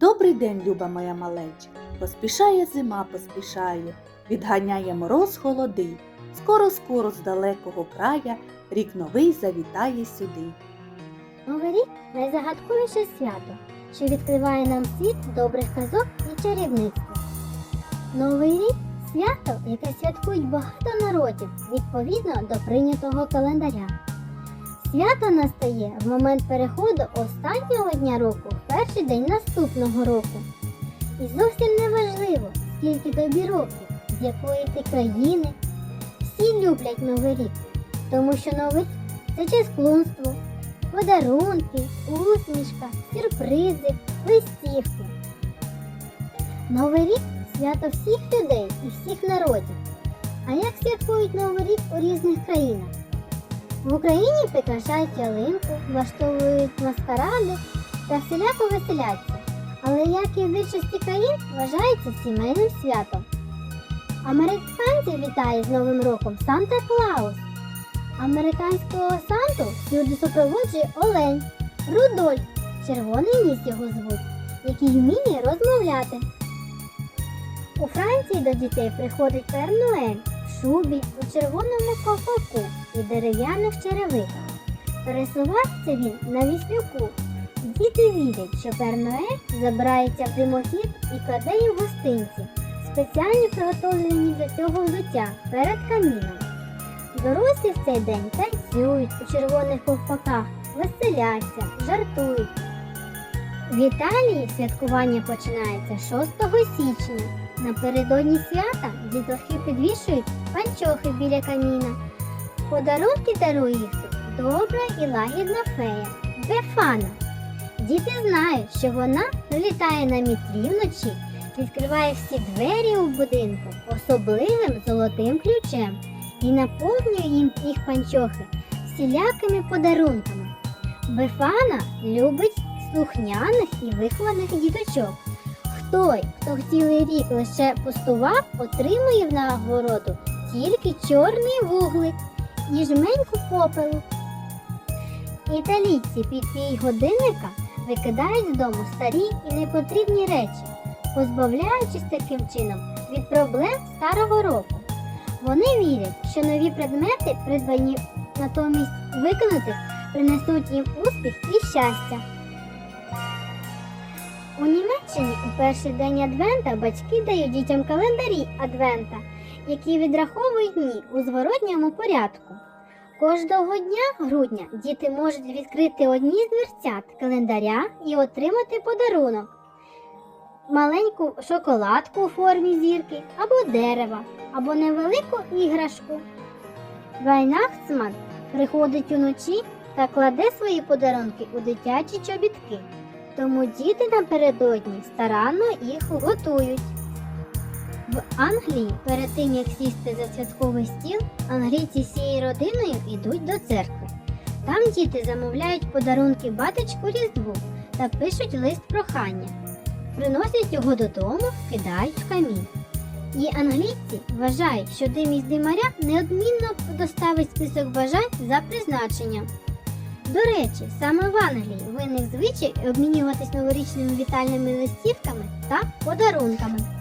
Добрий день, люба моя малеча. Поспішає зима, поспішає, відганяє мороз холоди. Скоро, скоро з далекого края рік новий завітає сюди. Новий рік найзагадковіше свято, що відкриває нам світ добрих казок і чарівництва. Новий рік свято, яке святкують багато народів відповідно до прийнятого календаря. Свято настає в момент переходу останнього дня року в перший день наступного року. І зовсім не важливо, скільки тобі років, з якої ти країни. Всі люблять Новий рік, тому що Новий рік це ческлунство, подарунки, усмішка, сюрпризи, листівки. Новий рік свято всіх людей і всіх народів. А як святкують Новий рік у різних країнах? В Україні прикрашають ялинку, влаштовують маскаради та всіляко веселяться. Але як і в більшості країн вважається сімейним святом. Американці вітає з Новим роком Санта Клаус. Американського Санту всюди супроводжує Олень, Рудольф, червоний ніс його звуть, який вміє розмовляти. У Франції до дітей приходить Пер Ноель в шубі, у червоному ковпаку і дерев'яних черевиках. Пересувається він на віслюку. Діти вірять, що Пер забирається в димохід і кладе їм гостинці, спеціально приготовлені для цього взуття перед каміном. Дорослі в цей день танцюють у червоних ковпаках, веселяться, жартують. В Італії святкування починається 6 січня. Напередодні свята діточки підвішують панчохи біля каміна. Подарунки дарує добра і лагідна фея Бефана. Діти знають, що вона прилітає на мітлі вночі, відкриває всі двері у будинку особливим золотим ключем і наповнює їм їх панчохи всілякими подарунками. Бефана любить слухняних і вихованих діточок. Той, хто цілий рік лише пустував, отримує в нагороду тільки чорний вуглик і жменьку попелу. Італійці під пій годинника викидають з дому старі і непотрібні речі, позбавляючись таким чином від проблем старого року. Вони вірять, що нові предмети, придбані натомість викинутих, принесуть їм успіх і щастя. У Німеччині у перший день Адвента батьки дають дітям календарі Адвента, які відраховують дні у зворотньому порядку. Кожного дня грудня діти можуть відкрити одні з дверцят календаря і отримати подарунок. Маленьку шоколадку у формі зірки або дерева, або невелику іграшку. Вайнахцман приходить уночі та кладе свої подарунки у дитячі чобітки. Тому діти напередодні старанно їх готують. В Англії перед тим як сісти за святковий стіл, англійці з цією родиною йдуть до церкви. Там діти замовляють подарунки батечку Різдву та пишуть лист прохання. Приносять його додому, кидають в камін. І англійці вважають, що дим із димаря неодмінно доставить список бажань за призначенням. До речі, саме в Англії виник звичай обмінюватись новорічними вітальними листівками та подарунками.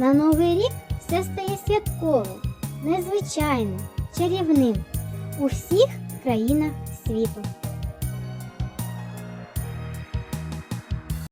На Новий рік все стає святковим, незвичайним, чарівним у всіх країнах світу.